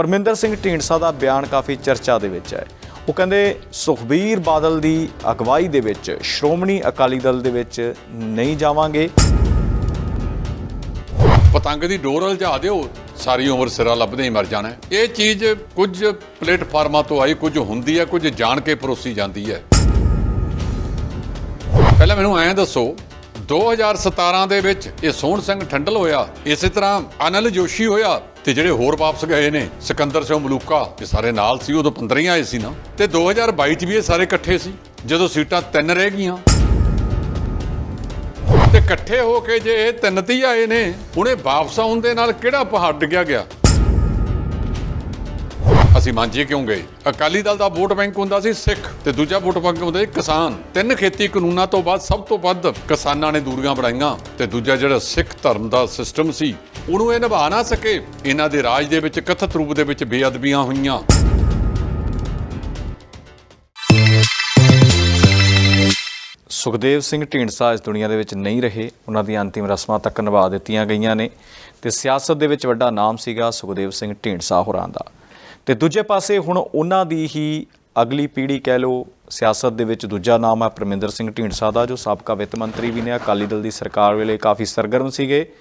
ਪਰਮਿੰਦਰ ਸਿੰਘ ਢੀਂਡਸਾ ਦਾ ਬਿਆਨ ਕਾਫੀ ਚਰਚਾ ਦੇ ਵਿੱਚ ਹੈ। ਉਹ ਕਹਿੰਦੇ, ਸੁਖਬੀਰ ਬਾਦਲ ਦੀ ਅਗਵਾਈ ਦੇ ਵਿੱਚ ਸ਼੍ਰੋਮਣੀ ਅਕਾਲੀ ਦਲ ਦੇ ਵਿੱਚ ਨਹੀਂ ਜਾਵਾਂਗੇ। ਪਤੰਗ ਦੀ ਡੋਰ ਉਲਝਾ ਦਿਓ, ਸਾਰੀ ਉਮਰ ਸਿਰਾ ਲੱਭਦੇ ਹੀ ਮਰ ਜਾਣਾ ਇਹ ਚੀਜ਼ ਕੁਝ ਪਲੇਟਫਾਰਮਾਂ ਤੋਂ ਆਈ, ਕੁਝ ਹੁੰਦੀ ਹੈ, ਕੁਝ ਜਾਣ ਕੇ ਪਰੋਸੀ ਜਾਂਦੀ ਹੈ। ਪਹਿਲਾਂ ਮੈਨੂੰ ਐਂ ਦੱਸੋ 2017 ਦੇ ਵਿੱਚ ਇਹ ਸੋਹਣ ਸਿੰਘ ਠੰਡਲ ਹੋਇਆ, ਇਸੇ ਤਰ੍ਹਾਂ ਅਨਲ ਜੋਸ਼ੀ ਹੋਇਆ ਤੇ ਜਿਹੜੇ ਹੋਰ ਵਾਪਸ ਗਏ ਨੇ, ਸਿਕੰਦਰ ਸਿੰਘ ਮਲੂਕਾ, ਇਹ ਸਾਰੇ ਨਾਲ ਸੀ, ਉਦੋਂ 15 ਹੀ ਆਏ ਸੀ ਨਾ। ਤੇ 2022 ਚ ਵੀ ਇਹ ਸਾਰੇ ਇਕੱਠੇ ਸੀ, ਜਦੋਂ ਸੀਟਾਂ ਤਿੰਨ ਰਹਿ ਗਈਆਂ। ਤੇ ਇਕੱਠੇ ਹੋ ਕੇ ਜੇ ਇਹ ਤਿੰਨ ਤੀ ਆਏ ਨੇ, ਹੁਣੇ ਵਾਪਸ ਆਉਣ ਦੇ ਨਾਲ ਕਿਹੜਾ ਪਹਾੜ ਡਿੱਗਿਆ ਗਿਆ? ਅਸੀਂ ਮਾਂਝੇ ਕਿਉਂ ਗਏ? ਅਕਾਲੀ ਦਲ ਦਾ ਵੋਟ ਬੈਂਕ ਹੁੰਦਾ ਸੀ ਸਿੱਖ ਤੇ ਦੂਜਾ ਵੋਟ ਬੈਂਕ ਹੁੰਦਾ ਸੀ ਕਿਸਾਨ। ਤਿੰਨ ਖੇਤੀ ਕਾਨੂੰਨਾਂ ਤੋਂ ਬਾਅਦ ਸਭ ਤੋਂ ਵੱਧ ਕਿਸਾਨਾਂ ਨੇ ਦੂਰੀਆਂ ਬਣਾਈਆਂ ਤੇ ਦੂਜਾ ਜਿਹੜਾ ਸਿੱਖ ਧਰਮ ਦਾ ਸਿਸਟਮ ਸੀ, ਉਹਨੂੰ ਇਹ ਨਿਭਾ ਨਾ ਸਕੇ। ਇਹਨਾਂ ਦੇ ਰਾਜ ਦੇ ਵਿੱਚ ਕਥਿਤ ਰੂਪ ਦੇ ਵਿੱਚ ਬੇਅਦਬੀਆਂ ਹੋਈਆਂ। ਸੁਖਦੇਵ ਸਿੰਘ ਢੀਂਡਸਾ ਇਸ ਦੁਨੀਆ ਦੇ ਵਿੱਚ ਨਹੀਂ ਰਹੇ। ਉਹਨਾਂ ਦੀਆਂ ਅੰਤਿਮ ਰਸਮਾਂ ਤੱਕ ਨਿਭਾ ਦਿੱਤੀਆਂ ਗਈਆਂ ਨੇ ਤੇ ਸਿਆਸਤ ਦੇ ਵਿੱਚ ਵੱਡਾ ਨਾਮ ਸੀਗਾ ਸੁਖਦੇਵ ਸਿੰਘ ਢੀਂਡਸਾ ਹੋਰਾਂ ਦਾ। ਤੇ ਦੂਜੇ ਪਾਸੇ ਹੁਣ ਉਹਨਾਂ ਦੀ ਹੀ ਅਗਲੀ ਪੀੜ੍ਹੀ ਕਹਿ ਲਓ, ਸਿਆਸਤ ਦੇ ਵਿੱਚ ਦੂਜਾ ਨਾਮ ਹੈ ਪਰਮਿੰਦਰ ਸਿੰਘ ਢੀਂਡਸਾ ਦਾ, ਜੋ ਸਾਬਕਾ ਵਿੱਤ ਮੰਤਰੀ ਵੀ ਨੇ, ਅਕਾਲੀ ਦਲ ਦੀ ਸਰਕਾਰ ਵੇਲੇ ਕਾਫੀ ਸਰਗਰਮ ਸੀਗੇ।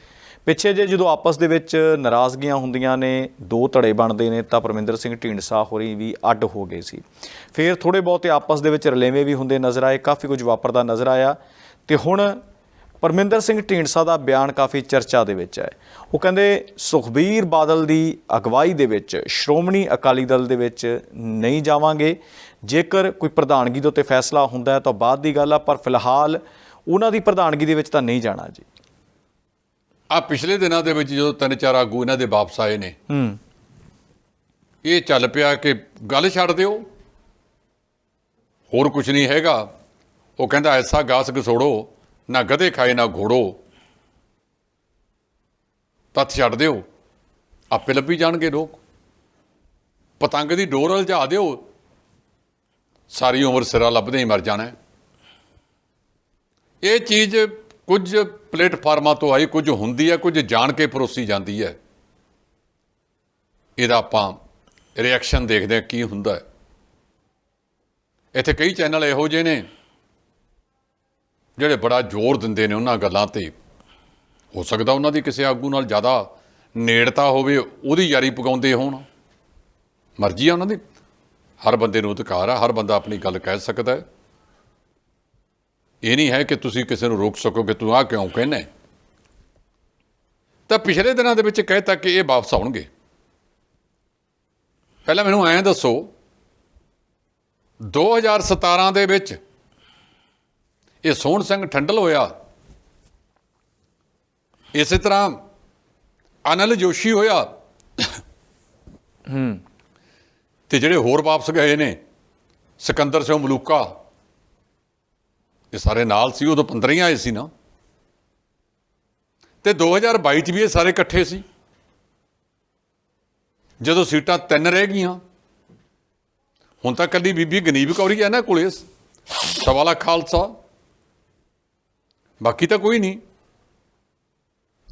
ਪਿੱਛੇ ਜੇ ਜਦੋਂ ਆਪਸ ਦੇ ਵਿੱਚ ਨਾਰਾਜ਼ਗੀਆਂ ਹੁੰਦੀਆਂ ਨੇ, ਦੋ ਧੜੇ ਬਣਦੇ ਨੇ, ਤਾਂ ਪਰਮਿੰਦਰ ਸਿੰਘ ਢੀਂਡਸਾ ਹੋਰੀ ਵੀ ਅੱਡ ਹੋ ਗਏ ਸੀ। ਫਿਰ ਥੋੜੇ ਬਹੁਤੇ ਆਪਸ ਦੇ ਵਿੱਚ ਰਲੇਵੇਂ ਵੀ ਹੁੰਦੇ ਨਜ਼ਰ ਆਏ, ਕਾਫੀ ਕੁਝ ਵਾਪਰਦਾ ਨਜ਼ਰ ਆਇਆ। ਤੇ ਹੁਣ ਪਰਮਿੰਦਰ ਸਿੰਘ ਢੀਂਡਸਾ ਦਾ ਬਿਆਨ ਕਾਫੀ ਚਰਚਾ ਦੇ ਵਿੱਚ ਹੈ। ਉਹ ਕਹਿੰਦੇ ਸੁਖਬੀਰ ਬਾਦਲ ਦੀ ਅਗਵਾਈ ਦੇ ਵਿੱਚ ਸ਼੍ਰੋਮਣੀ ਅਕਾਲੀ ਦਲ ਦੇ ਵਿੱਚ ਨਹੀਂ ਜਾਵਾਂਗੇ। ਜੇਕਰ ਕੋਈ ਪ੍ਰਧਾਨਗੀ ਦੇ ਉੱਤੇ ਫੈਸਲਾ ਹੁੰਦਾ ਹੈ ਤਾਂ ਬਾਅਦ ਦੀ ਗੱਲ ਆ ਪਰ ਫਿਲਹਾਲ ਉਹਨਾਂ ਦੀ ਪ੍ਰਧਾਨਗੀ ਦੇ ਵਿੱਚ ਤਾਂ ਨਹੀਂ ਜਾਣਾ ਜੀ। ਆ ਪਿਛਲੇ ਦਿਨਾਂ ਦੇ ਵਿੱਚ ਜਦੋਂ ਤਿੰਨ ਚਾਰ ਆਗੂ ਇਹਨਾਂ ਦੇ ਵਾਪਸ ਆਏ ਨੇ ਹੂੰ। ਇਹ ਚੱਲ ਪਿਆ ਕਿ ਗੱਲ ਛੱਡ ਦਿਓ। ਹੋਰ ਕੁਝ ਨਹੀਂ ਹੈਗਾ। ਉਹ ਕਹਿੰਦਾ ਐਸਾ ਗਾਸ ਗਸੋੜੋ ਨਾ ਗਧੇ ਖਾਏ, ਨਾ ਘੋੜੋ। ਤੱਥ ਛੱਡ ਦਿਓ। ਆਪੇ ਲੱਭੀ ਜਾਣਗੇ ਲੋਕ। ਪਤੰਗ ਦੀ ਡੋਰ ਉਲਝਾ ਦਿਓ। ਸਾਰੀ ਉਮਰ ਸਿਰਾ ਲੱਭਦੇ ਹੀ ਮਰ ਜਾਣਾ ਇਹ ਚੀਜ਼ ਕੁਝ ਪਲੇਟਫਾਰਮਾਂ ਤੋਂ ਆਈ, ਕੁਝ ਹੁੰਦੀ ਹੈ, ਕੁਝ ਜਾਣ ਕੇ ਪਰੋਸੀ ਜਾਂਦੀ ਹੈ। ਇਹਦਾ ਆਪਾਂ ਰਿਐਕਸ਼ਨ ਦੇਖਦੇ ਹਾਂ ਕੀ ਹੁੰਦਾ ਹੈ। ਇੱਥੇ ਕਈ ਚੈਨਲ ਇਹੋ ਜਿਹੇ ਨੇ। ਜਿਹੜੇ ਬੜਾ ਜ਼ੋਰ ਦਿੰਦੇ ਨੇ ਉਹਨਾਂ ਗੱਲਾਂ ਤੇ, ਹੋ ਸਕਦਾ ਉਹਨਾਂ ਦੀ ਕਿਸੇ ਆਗੂ ਨਾਲ ਜ਼ਿਆਦਾ ਨੇੜਤਾ ਹੋਵੇ, ਉਹਦੀ ਯਾਰੀ ਪਕਾਉਂਦੇ ਹੋਣ। ਮਰਜ਼ੀ ਆ ਉਹਨਾਂ ਦੀ। ਹਰ ਬੰਦੇ ਨੂੰ ਅਧਿਕਾਰ ਆ, ਹਰ ਬੰਦਾ ਆਪਣੀ ਗੱਲ ਕਹਿ ਸਕਦਾ ਹੈ। ਇਹ ਨਹੀਂ ਹੈ ਕਿ ਤੁਸੀਂ ਕਿਸੇ ਨੂੰ ਰੋਕ ਸਕੋ ਕਿ ਤੂੰ ਆ ਕਿਉਂ ਕਹਿੰਦਾ ਤਾਂ ਪਿਛਲੇ ਦਿਨਾਂ ਦੇ ਵਿੱਚ ਕਹਿਤਾ ਕਿ ਇਹ ਵਾਪਸ ਆਉਣਗੇ। ਪਹਿਲਾਂ ਮੈਨੂੰ ਐਂ ਦੱਸੋ 2017 ਦੇ ਵਿੱਚ ਇਹ ਸੋਹਣ ਸਿੰਘ ਠੰਡਲ ਹੋਇਆ। ਇਸੇ ਤਰ੍ਹਾਂ ਅਨਲ ਜੋਸ਼ੀ ਹੋਇਆ। ਹੂੰ। ਤੇ ਜਿਹੜੇ ਹੋਰ ਵਾਪਸ ਗਏ ਨੇ ਸਿਕੰਦਰ ਸਿੰਘ ਮਲੂਕਾ ਇਹ ਸਾਰੇ ਨਾਲ ਸੀ ਉਦੋਂ 15 ਹੀ ਆਏ ਸੀ ਨਾ। ਤੇ 2022 ਚ ਵੀ ਇਹ ਸਾਰੇ ਇਕੱਠੇ ਸੀ। ਜਦੋਂ ਸੀਟਾਂ ਤਿੰਨ ਰਹਿ ਗਈਆਂ ਹੁਣ ਤਾਂ ਕੱਲੀ ਬੀਬੀ ਗਨੀਬ ਕੌਰੀ ਹੈ ਨਾ ਕੋਲੇ। ਸਵਾਲਾ ਖਾਲਸਾ। ਬਾਕੀ ਤਾਂ ਕੋਈ ਨਹੀਂ।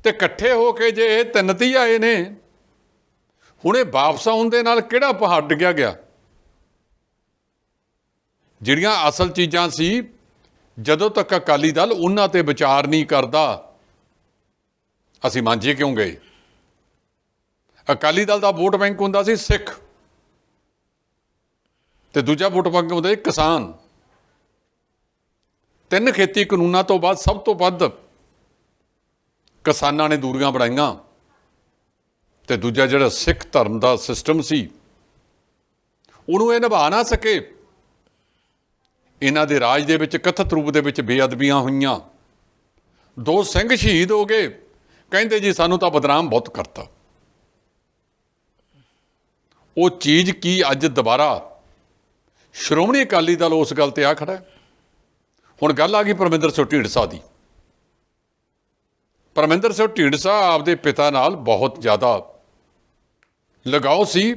ਤੇ ਇਕੱਠੇ ਹੋ ਕੇ ਜੇ ਇਹ ਤਿੰਨ ਤੀ ਆਏ ਨੇ, ਹੁਣ ਇਹ ਵਾਪਸ ਆਉਣ ਦੇ ਨਾਲ ਕਿਹੜਾ ਪਹਾੜ ਡਿੱਗਿਆ ਗਿਆ? ਜਿਹੜੀਆਂ ਅਸਲ ਚੀਜ਼ਾਂ ਸੀ, ਜਦੋਂ ਤੱਕ ਅਕਾਲੀ ਦਲ ਉਹਨਾਂ ਤੇ ਵਿਚਾਰ ਨਹੀਂ ਕਰਦਾ, ਅਸੀਂ ਮਾਂਝੇ ਕਿਉਂ ਗਏ? ਅਕਾਲੀ ਦਲ ਦਾ ਵੋਟ ਬੈਂਕ ਹੁੰਦਾ ਸੀ ਸਿੱਖ। ਤੇ ਦੂਜਾ ਵੋਟ ਬੈਂਕ ਹੁੰਦਾ ਸੀ ਕਿਸਾਨ। ਤਿੰਨ ਖੇਤੀ ਕਾਨੂੰਨਾਂ ਤੋਂ ਬਾਅਦ ਸਭ ਤੋਂ ਵੱਧ ਕਿਸਾਨਾਂ ਨੇ ਦੂਰੀਆਂ ਬਣਾਈਆਂ। ਤੇ ਦੂਜਾ ਜਿਹੜਾ ਸਿੱਖ ਧਰਮ ਦਾ ਸਿਸਟਮ ਸੀ, ਉਹਨੂੰ ਇਹ ਨਿਭਾ ਨਾ ਸਕੇ। ਇਹਨਾਂ ਦੇ ਰਾਜ ਦੇ ਵਿੱਚ ਕਥਿਤ ਰੂਪ ਦੇ ਵਿੱਚ ਬੇਅਦਬੀਆਂ ਹੋਈਆਂ। ਦੋ ਸਿੰਘ ਸ਼ਹੀਦ ਹੋ ਗਏ। ਕਹਿੰਦੇ ਜੀ ਸਾਨੂੰ ਤਾਂ ਬਦਨਾਮ ਬਹੁਤ ਕਰਤਾ। ਉਹ ਚੀਜ਼ ਕੀ ਅੱਜ ਦੁਬਾਰਾ ਸ਼੍ਰੋਮਣੀ ਅਕਾਲੀ ਦਲ ਉਸ ਗੱਲ ਤੇ ਆ ਖੜਾ ਹੈ। ਹੁਣ ਗੱਲ ਆ ਗਈ ਪਰਮਿੰਦਰ ਸਿੰਘ ਢੀਂਡਸਾ ਦੀ। ਪਰਮਿੰਦਰ ਸਿੰਘ ਢੀਂਡਸਾ ਆਪਦੇ ਪਿਤਾ ਨਾਲ ਬਹੁਤ ਜ਼ਿਆਦਾ ਲਗਾਓ ਸੀ,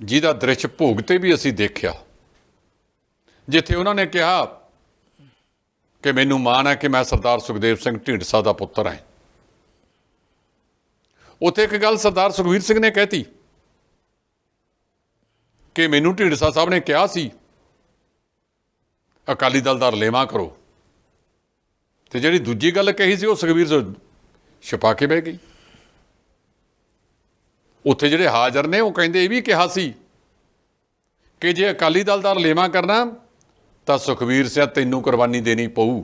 ਜਿਹਦਾ ਦ੍ਰਿਸ਼ ਭੋਗ ਤੇ ਵੀ ਅਸੀਂ ਦੇਖਿਆ। ਜਿੱਥੇ ਉਹਨਾਂ ਨੇ ਕਿਹਾ ਕਿ ਮੈਨੂੰ ਮਾਣ ਹੈ ਕਿ ਮੈਂ ਸਰਦਾਰ ਸੁਖਦੇਵ ਸਿੰਘ ਢੀਂਡਸਾ ਦਾ ਪੁੱਤਰ ਹਾਂ। ਉੱਥੇ ਇੱਕ ਗੱਲ ਸਰਦਾਰ ਸੁਖਵੀਰ ਸਿੰਘ ਨੇ ਕਹਿਤੀ ਕਿ ਮੈਨੂੰ ਢੀਂਡਸਾ ਸਾਹਿਬ ਨੇ ਕਿਹਾ ਸੀ ਅਕਾਲੀ ਦਲ ਦਾ ਰਲੇਵਾ ਕਰੋ। ਤੇ ਜਿਹੜੀ ਦੂਜੀ ਗੱਲ ਕਹੀ ਸੀ, ਉਹ ਸੁਖਬੀਰ ਛਪਾ ਕੇ ਬਹਿ ਗਈ। ਉੱਥੇ ਜਿਹੜੇ ਹਾਜ਼ਰ ਨੇ, ਉਹ ਕਹਿੰਦੇ ਇਹ ਵੀ ਕਿਹਾ ਸੀ ਕਿ ਜੇ ਅਕਾਲੀ ਦਲ ਦਾ ਰਲੇਵਾ ਕਰਨਾ, ਤਾਂ ਸੁਖਬੀਰ ਸਿੰਘ ਤੈਨੂੰ ਕੁਰਬਾਨੀ ਦੇਣੀ ਪਊ।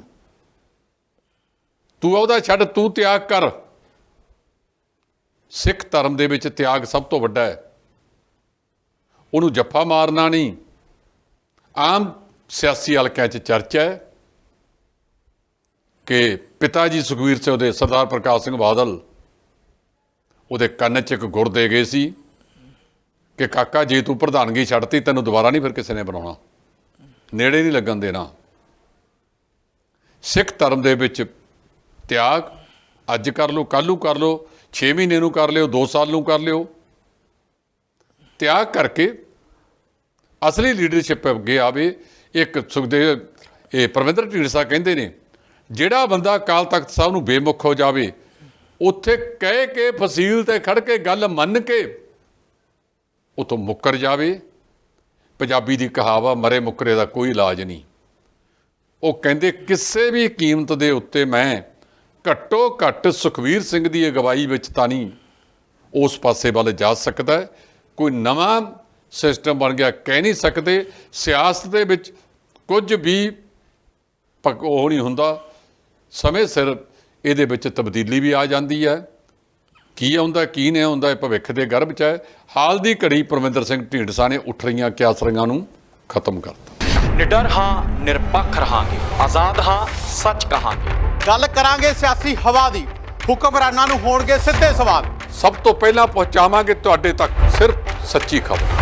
ਤੂੰ ਉਹਦਾ ਛੱਡ, ਤੂੰ ਤਿਆਗ ਕਰ। ਸਿੱਖ ਧਰਮ ਦੇ ਵਿੱਚ ਤਿਆਗ ਸਭ ਤੋਂ ਵੱਡਾ ਹੈ। ਉਹਨੂੰ ਜੱਫਾ ਮਾਰਨਾ ਨਹੀਂ। ਆਮ ਸਿਆਸੀ ਹਲਕਿਆਂ 'ਚ ਚਰਚਾ ਹੈ ਕਿ ਪਿਤਾ ਜੀ ਸੁਖਬੀਰ ਸਿੰਘ ਉਹਦੇ ਸਰਦਾਰ ਪ੍ਰਕਾਸ਼ ਸਿੰਘ ਬਾਦਲ ਉਹਦੇ ਕੰਨ 'ਚ ਇੱਕ ਗੁਰ ਦੇ ਗਏ ਸੀ ਕਿ ਕਾਕਾ ਜੇ ਤੂੰ ਪ੍ਰਧਾਨਗੀ ਛੱਡਤੀ, ਤੈਨੂੰ ਦੁਬਾਰਾ ਨਹੀਂ ਫਿਰ ਕਿਸੇ ਨੇ ਬਣਾਉਣਾ। ਨੇੜੇ ਨਹੀਂ ਲੱਗਣ ਦੇਣਾ। ਸਿੱਖ ਧਰਮ ਦੇ ਵਿੱਚ ਤਿਆਗ, ਅੱਜ ਕਰ ਲਓ, ਕੱਲ੍ਹ ਨੂੰ ਕਰ ਲਓ 6 ਮਹੀਨੇ ਨੂੰ ਕਰ ਲਿਓ 2 ਸਾਲ ਨੂੰ ਕਰ ਲਿਓ। ਤਿਆਗ ਕਰਕੇ ਅਸਲੀ ਲੀਡਰਸ਼ਿਪ ਅੱਗੇ ਆਵੇ ਇੱਕ ਸੁਖਦੇਵ, ਇਹ ਪਰਮਿੰਦਰ ਢੀਂਡਸਾ ਕਹਿੰਦੇ ਨੇ, ਜਿਹੜਾ ਬੰਦਾ ਅਕਾਲ ਤਖਤ ਸਾਹਿਬ ਨੂੰ ਬੇਮੁਖ ਹੋ ਜਾਵੇ, ਉੱਥੇ ਕਹਿ ਕੇ ਫਸੀਲ ਤੇ ਖੜ ਕੇ ਗੱਲ ਮੰਨ ਕੇ ਉਤੋਂ ਮੁੱਕਰ ਜਾਵੇ। ਪੰਜਾਬੀ ਦੀ ਕਹਾਵਾ, ਮਰੇ ਮੁੱਕਰੇ ਦਾ ਕੋਈ ਇਲਾਜ ਨਹੀਂ। ਉਹ ਕਹਿੰਦੇ, ਕਿਸੇ ਵੀ ਕੀਮਤ ਦੇ ਉੱਤੇ ਮੈਂ ਘੱਟੋ ਘੱਟ ਸੁਖਵੀਰ ਸਿੰਘ ਦੀ ਅਗਵਾਈ ਵਿੱਚ ਤਾਂ ਨਹੀਂ ਉਸ ਪਾਸੇ ਵੱਲ ਜਾ ਸਕਦਾ। ਕੋਈ ਨਵਾਂ ਸਿਸਟਮ ਬਣ ਗਿਆ। ਕਹਿ ਨਹੀਂ ਸਕਦੇ ਸਿਆਸਤ ਦੇ ਵਿੱਚ ਕੁਝ ਵੀ ਪਕ- ਉਹ ਨਹੀਂ ਹੁੰਦਾ। ਸਮੇਂ ਸਿਰ ਇਹਦੇ ਵਿੱਚ ਤਬਦੀਲੀ ਵੀ ਆ ਜਾਂਦੀ ਹੈ। ਕੀ ਆਉਂਦਾ ਕੀ ਨਹੀਂ ਆਉਂਦਾ ਇਹ ਭਵਿੱਖ ਦੇ ਗਰਭ 'ਚ ਹੈ। ਹਾਲ ਦੀ ਘੜੀ ਪਰਮਿੰਦਰ ਸਿੰਘ ਢੀਂਡਸਾ ਨੇ ਉੱਠ ਰਹੀਆਂ ਕਿਆਸਰੀਆਂ ਨੂੰ ਖਤਮ ਕਰਤਾ। ਨਿਡਰ ਹਾਂ ਨਿਰਪੱਖ ਰਹਾਂਗੇ। ਆਜ਼ਾਦ ਹਾਂ ਸੱਚ ਕਹਾਂਗੇ। ਗੱਲ ਕਰਾਂਗੇ ਸਿਆਸੀ ਹਵਾ ਦੀ। ਹੁਕਮਰਾਨਾਂ ਨੂੰ ਹੋਣਗੇ ਸਿੱਧੇ ਸਵਾਲ। ਸਭ ਤੋਂ ਪਹਿਲਾਂ ਪਹੁੰਚਾਵਾਂਗੇ ਤੁਹਾਡੇ ਤੱਕ ਸਿਰਫ ਸੱਚੀ ਖਬਰ।